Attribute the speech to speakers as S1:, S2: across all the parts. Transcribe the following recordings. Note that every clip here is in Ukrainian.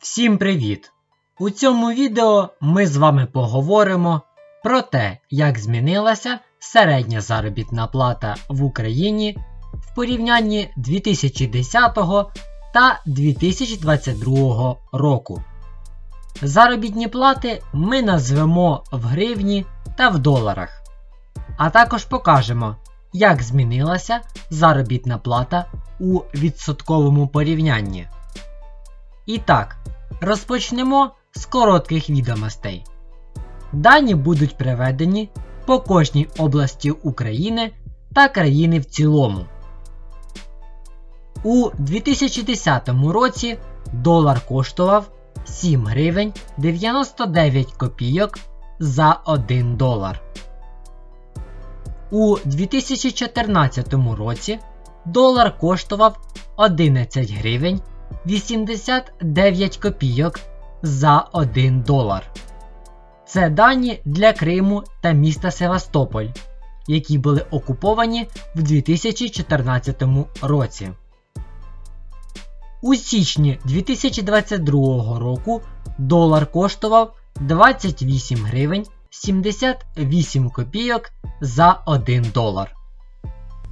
S1: Всім привіт! У цьому відео ми з вами поговоримо про те, як змінилася середня заробітна плата в Україні в порівнянні 2010 та 2022 року. Заробітні плати ми назвемо в гривні та в доларах, а також покажемо, як змінилася заробітна плата у відсотковому порівнянні. І так, розпочнемо з коротких відомостей. Дані будуть приведені по кожній області України та країни в цілому. У 2010 році долар коштував 7 гривень 99 копійок за 1 долар. У 2014 році долар коштував 11 гривень 89 копійок за 1 долар. Це дані для Криму та міста Севастополь, які були окуповані в 2014 році. У січні 2022 року долар коштував 28 гривень 78 копійок за 1 долар.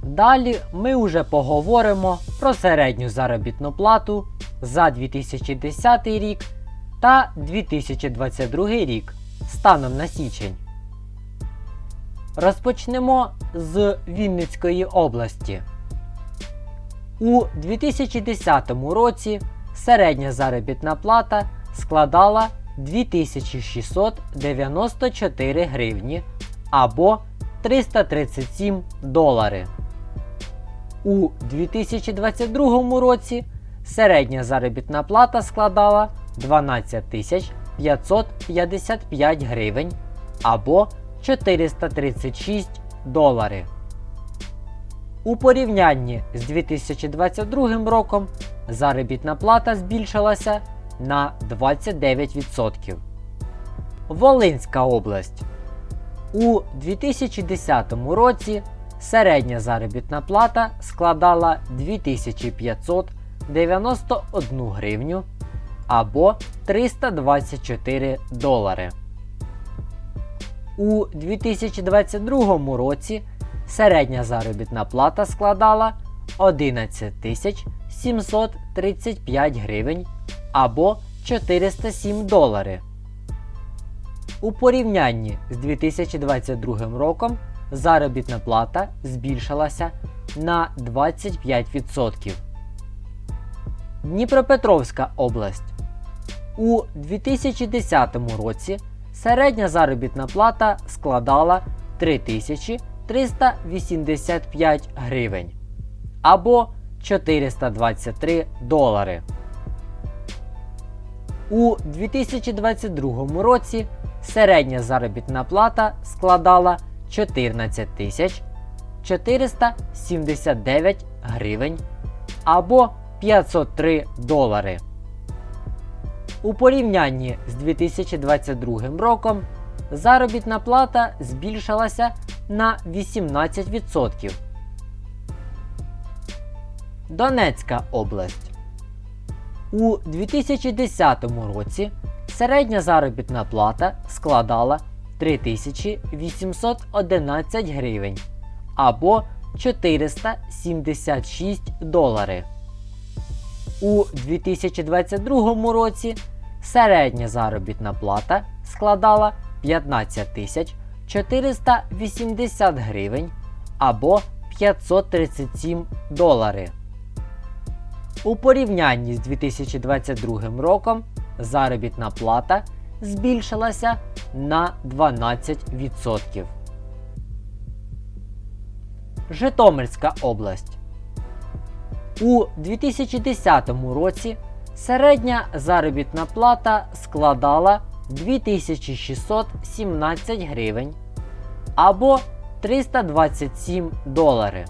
S1: Далі ми вже поговоримо про середню заробітну плату за 2010 рік та 2022 рік станом на січень. Розпочнемо з Вінницької області. У 2010 році середня заробітна плата складала 2694 гривні або 337 долари. У 2022 році середня заробітна плата складала 12 555 гривень або 436 долари. У порівнянні з 2022 роком заробітна плата збільшилася на 29%. Волинська область. У 2010 році середня заробітна плата складала 2591 гривню або 324 долари. У 2022 році середня заробітна плата складала 11 735 гривень або 407 долари. У порівнянні з 2022 роком заробітна плата збільшилася на 25%. Дніпропетровська область. У 2010 році середня заробітна плата складала 3385 гривень або 423 долари. У 2022 році середня заробітна плата складала 14 тисяч 479 гривень або 503 долари. У порівнянні з 2022 роком заробітна плата збільшилася на 18%. Донецька область. У 2010 році середня заробітна плата складала 3811 гривень або 476 долари. У 2022 році середня заробітна плата складала 15 480 гривень або 537 долари. У порівнянні з 2022 роком заробітна плата збільшилася на 12%. Житомирська область. У 2010 році середня заробітна плата складала 2617 гривень або 327 долари.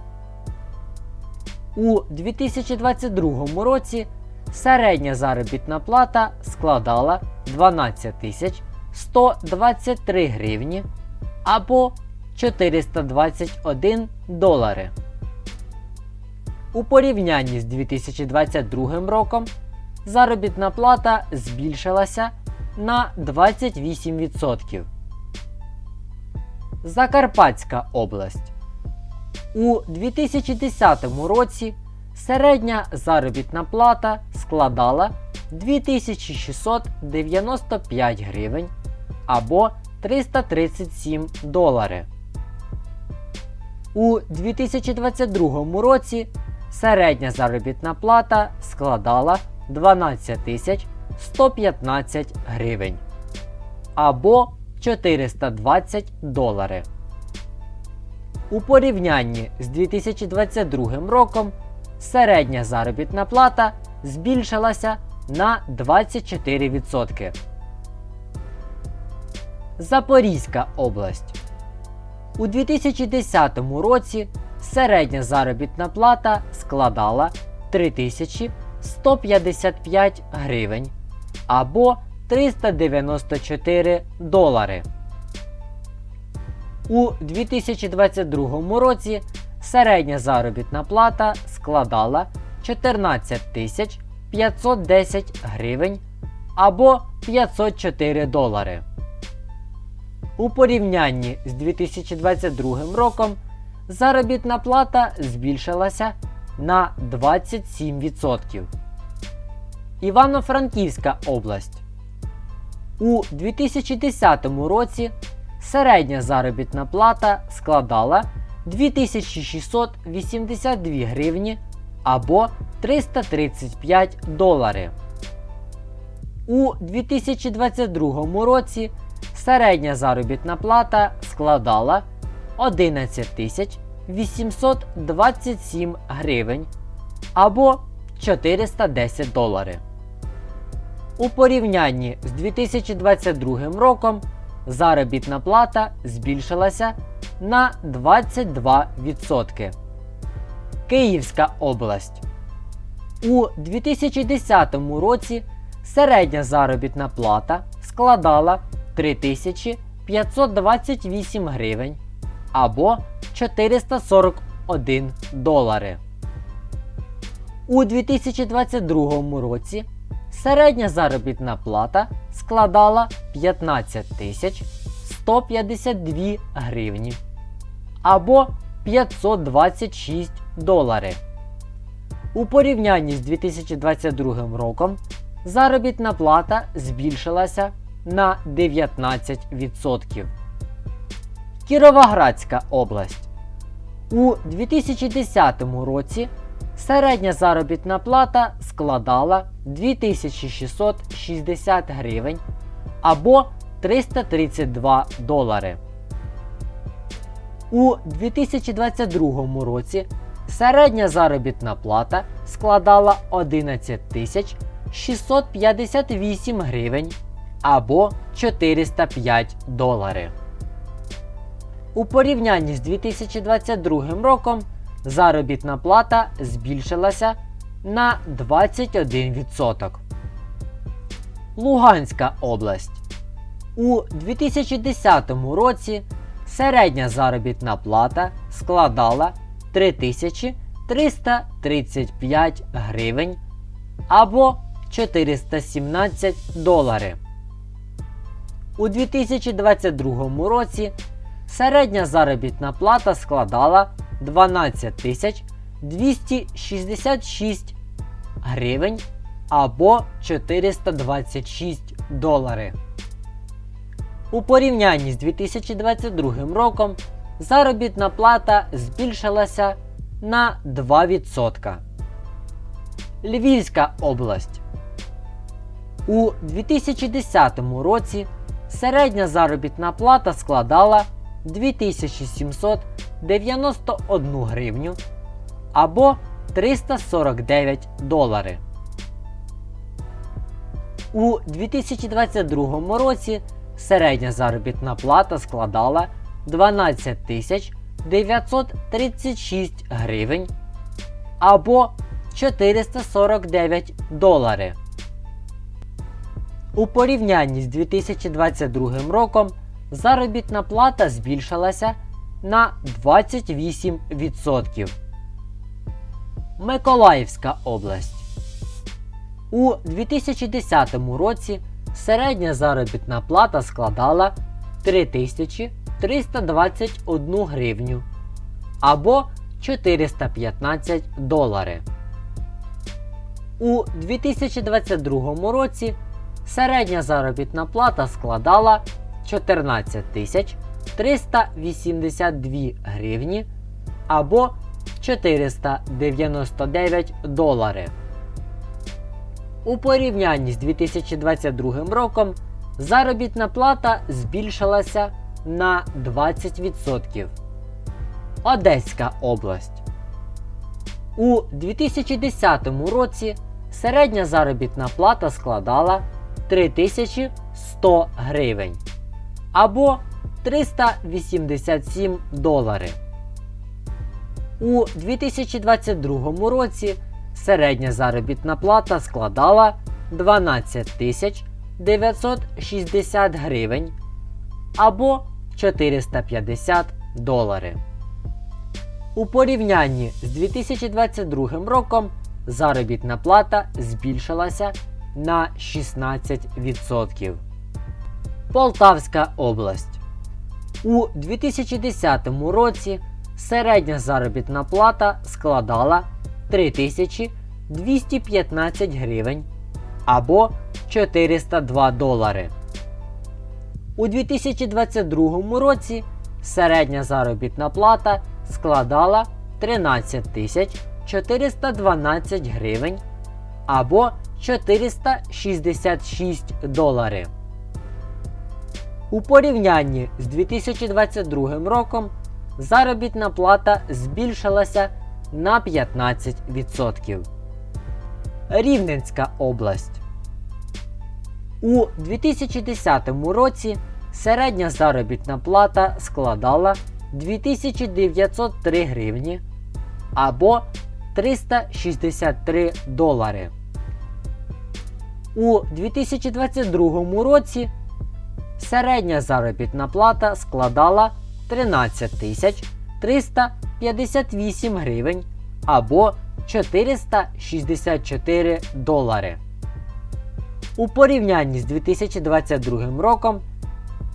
S1: У 2022 році середня заробітна плата складала 12 123 гривні або 421 долари. У порівнянні з 2022 роком заробітна плата збільшилася на 28%. Закарпатська область. У 2010 році середня заробітна плата складала 2695 гривень або 337 долари. У 2022 році середня заробітна плата складала 12 115 гривень або 420 долари. У порівнянні з 2022 роком середня заробітна плата збільшилася на 24%. Запорізька область. У 2010 році середня заробітна плата складала 3155 гривень або 394 долари. У 2022 році середня заробітна плата складала 14 тисяч 510 гривень або 504 долари. У порівнянні з 2022 роком заробітна плата збільшилася на 27%. Івано-Франківська область. У 2010 році середня заробітна плата складала 2682 гривні або 335 долари. У 2022 році середня заробітна плата складала 11 тисяч 827 гривень або 410 долари. У порівнянні з 2022 роком заробітна плата збільшилася на 22%. Київська область. У 2010 році середня заробітна плата складала 3528 гривень або 441 долари. У 2022 році середня заробітна плата складала 15 152 гривні або 526 долари. У порівнянні з 2022 роком заробітна плата збільшилася на 19%. Кіровоградська область. У 2010 році середня заробітна плата складала 2660 гривень або 332 долари. У 2022 році середня заробітна плата складала 11 тисяч 658 гривень або 405 долари. У порівнянні з 2022 роком заробітна плата збільшилася на 21%. Луганська область. У 2010 році середня заробітна плата складала 3335 гривень або 417 долари. У 2022 році середня заробітна плата складала 12 266 гривень або 426 долари. У порівнянні з 2022 роком заробітна плата збільшилася на 2%. Львівська область. У 2010 році середня заробітна плата складала 2791 гривню або 349 долари. У 2022 році середня заробітна плата складала 12 тисяч 936 гривень або 449 долари. У порівнянні з 2022 роком заробітна плата збільшилася на 28%. Миколаївська область. У 2010 році середня заробітна плата складала 3321 гривню або 415 доларів. У 2022 році середня заробітна плата складала 14 тисяч 382 гривні або 499 доларів. У порівнянні з 2022 роком заробітна плата збільшилася на 20%. Одеська область. У 2010 році середня заробітна плата складала 3100 гривень або 387 доларів. У 2022 році середня заробітна плата складала 12 960 гривень або 450 доларів. У порівнянні з 2022 роком заробітна плата збільшилася на 16%. Полтавська область. У 2010 році середня заробітна плата складала 3215 гривень або 402 долари. У 2022 році середня заробітна плата складала 13 412 гривень або 466 доларів. У порівнянні з 2022 роком заробітна плата збільшилася на 15%. Рівненська область. У 2010 році середня заробітна плата складала 2903 гривні або 363 долари. У 2022 році середня заробітна плата складала 13 тисяч 358 гривень або 464 долари. У порівнянні з 2022 роком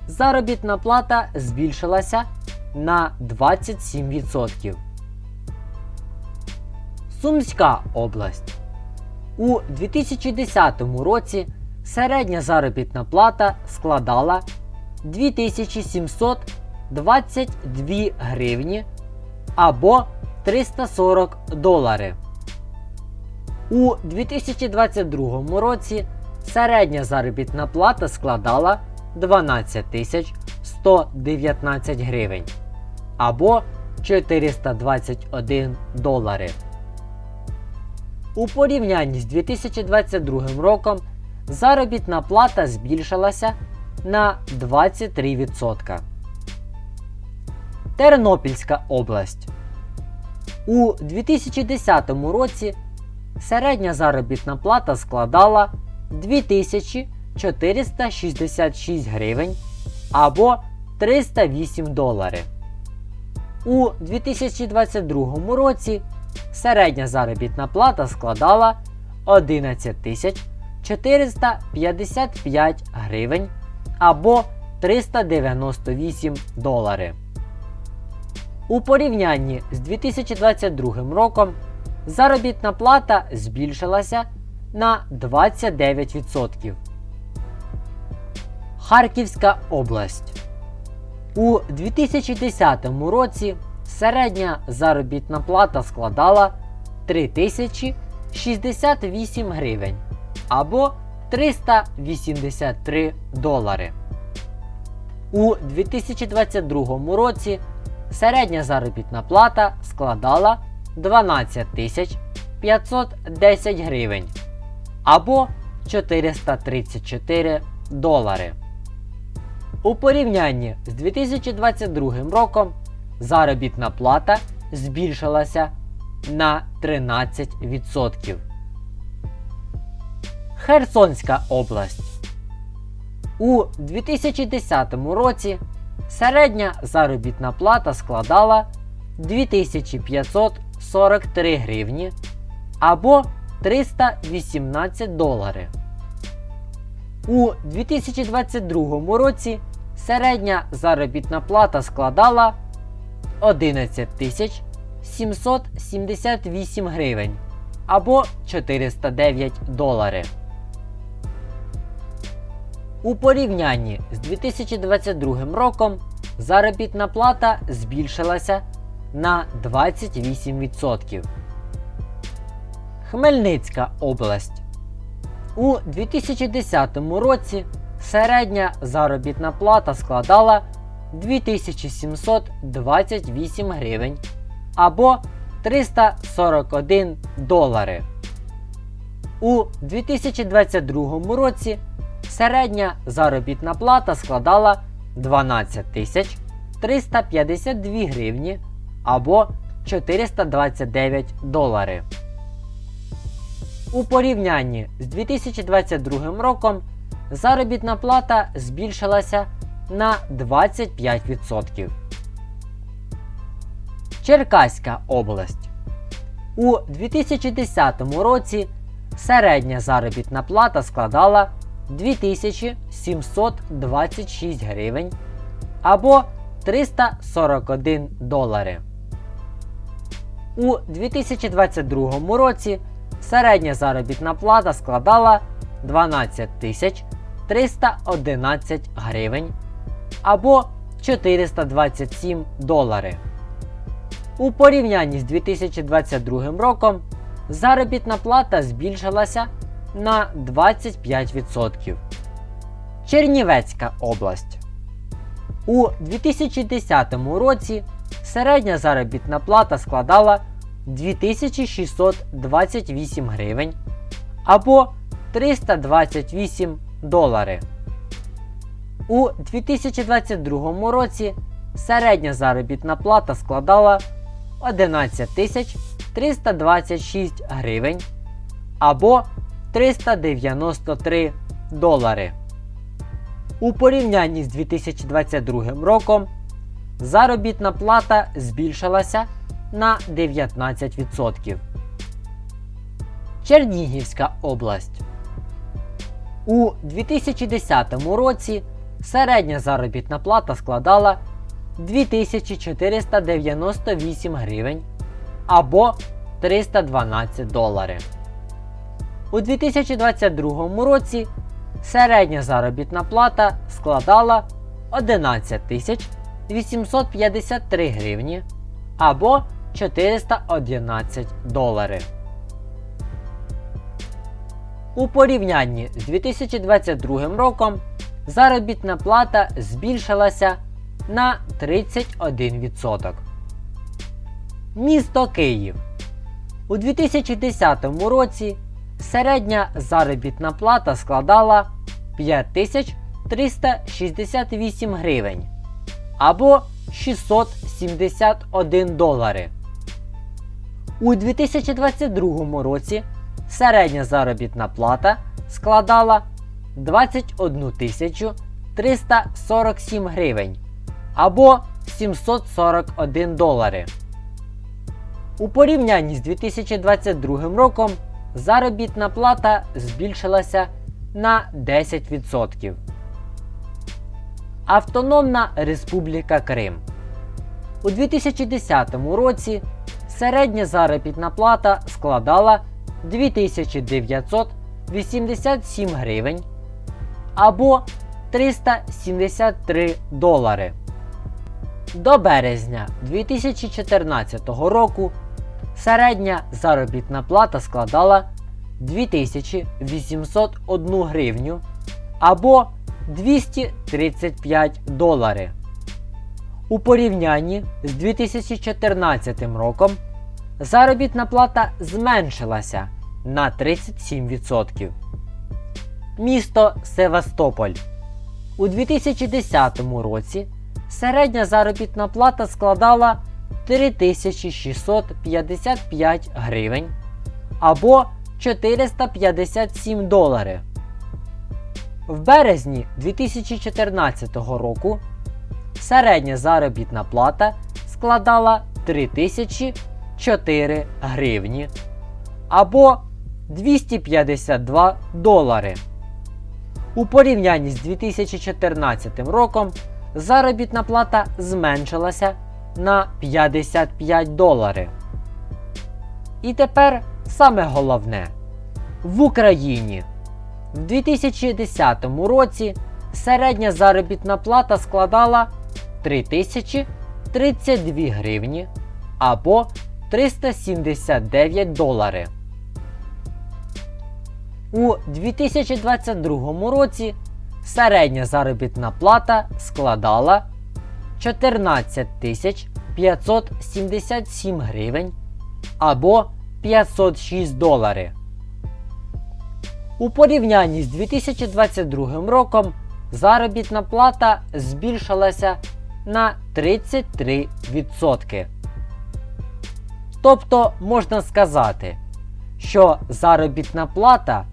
S1: заробітна плата збільшилася на 27%. Сумська область. У 2010 році середня заробітна плата складала 2722 гривні або 340 доларів. У 2022 році середня заробітна плата складала 12 119 гривень або 421 доларів. У порівнянні з 2022 роком заробітна плата збільшилася на 23%. Тернопільська область. У 2010 році середня заробітна плата складала 2466 гривень або 308 доларів. У 2022 році середня заробітна плата складала 11 455 гривень або 398 доларів. У порівнянні з 2022 роком заробітна плата збільшилася на 29%. Харківська область. У 2010 році середня заробітна плата складала 3068 гривень або 383 долари. У 2022 році середня заробітна плата складала 12 510 гривень або 434 долари. У порівнянні з 2022 роком заробітна плата збільшилася на 13%. Херсонська область. У 2010 році середня заробітна плата складала 2543 гривні або 318 доларів. У 2022 році середня заробітна плата складала 11 тисяч 778 гривень або 409 доларів. У порівнянні з 2022 роком заробітна плата збільшилася на 28%. Хмельницька область. У 2010 році середня заробітна плата складала 2728 гривень або 341 долари. У 2022 році середня заробітна плата складала 12 тисяч 352 гривні або 429 доларів. У порівнянні з 2022 роком заробітна плата збільшилася на 25%. Черкаська область. У 2010 році середня заробітна плата складала 2726 гривень або 341 долари. У 2022 році середня заробітна плата складала 12 тисяч 311 гривень або 427 долари. У порівнянні з 2022 роком заробітна плата збільшилася на 25%. Чернівецька область. У 2010 році середня заробітна плата складала 2628 гривень або 328 долари. У 2022 році середня заробітна плата складала 11 326 гривень або 393 долари. У порівнянні з 2022 роком заробітна плата збільшилася на 19%. Чернігівська область. У 2010 році середня заробітна плата складала 2498 гривень або 312 доларів. У 2022 році середня заробітна плата складала 11 853 гривні або 411 доларів. У порівнянні з 2022 роком заробітна плата збільшилася на 31%. Місто Київ. У 2010 році середня заробітна плата складала 5368 гривень або 671 долари. У 2022 році середня заробітна плата складала 21 347 гривень або 741 долари. У порівнянні з 2022 роком заробітна плата збільшилася на 10%. Автономна Республіка Крим. У 2010 році середня заробітна плата складала 2987 гривень або 373 долари. До березня 2014 року середня заробітна плата складала 2801 гривню або 235 доларів. У порівнянні з 2014 роком заробітна плата зменшилася на 37%. Місто Севастополь. У 2010 році середня заробітна плата складала 3655 гривень або 457 доларів. В березні 2014 року середня заробітна плата складала 3004 гривні або 252 долари. У порівнянні з 2014 роком заробітна плата зменшилася на 55 доларів. І тепер саме головне. В Україні в 2010 році середня заробітна плата складала 3032 гривні або 379 доларів. У 2022 році середня заробітна плата складала 14 577 гривень або 506 доларів. У порівнянні з 2022 роком заробітна плата збільшилася на 33%. Тобто можна сказати, що заробітна плата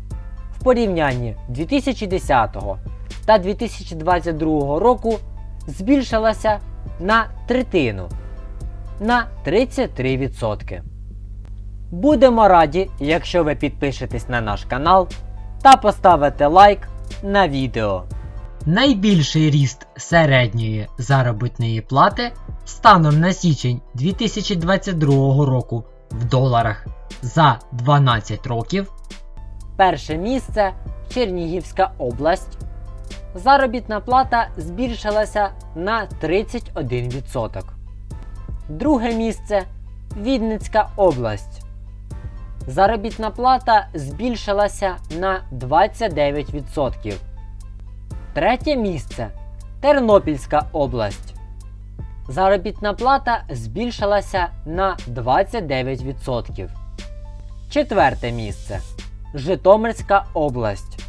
S1: в порівнянні 2010 та 2022 року збільшилася на третину на 33%. Будемо раді, якщо ви підпишетесь на наш канал та поставите лайк на відео. Найбільший ріст середньої заробітної плати станом на січень 2022 року в доларах за 12 років. Перше місце Чернігівська область. Заробітна плата збільшилася на 31%. Друге місце Вінницька область. Заробітна плата збільшилася на 29%. Третє місце Тернопільська область. Заробітна плата збільшилася на 29%. Четверте місце Житомирська область.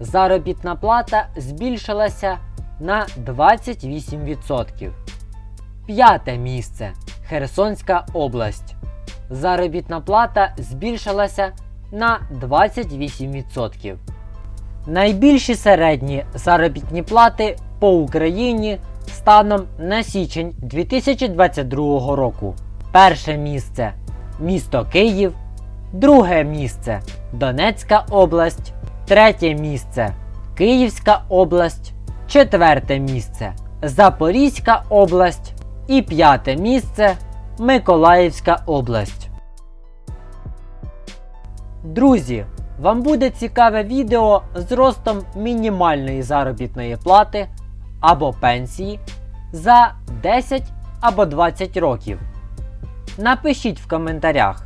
S1: Заробітна плата збільшилася на 28%. П'яте місце Херсонська область. Заробітна плата збільшилася на 28%. Найбільші середні заробітні плати по Україні станом на січень 2022 року. Перше місце місто Київ, друге місце Донецька область, третє місце Київська область, четверте місце Запорізька область і п'яте місце Миколаївська область. Друзі, вам буде цікаве відео з ростом мінімальної заробітної плати або пенсії за 10 або 20 років. Напишіть в коментарях.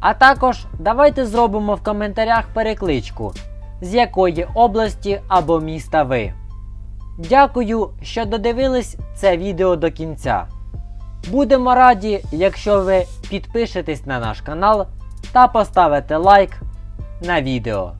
S1: А також давайте зробимо в коментарях перекличку, з якої області або міста ви. Дякую, що додивились це відео до кінця. Будемо раді, якщо ви підпишетесь на наш канал та поставите лайк на відео.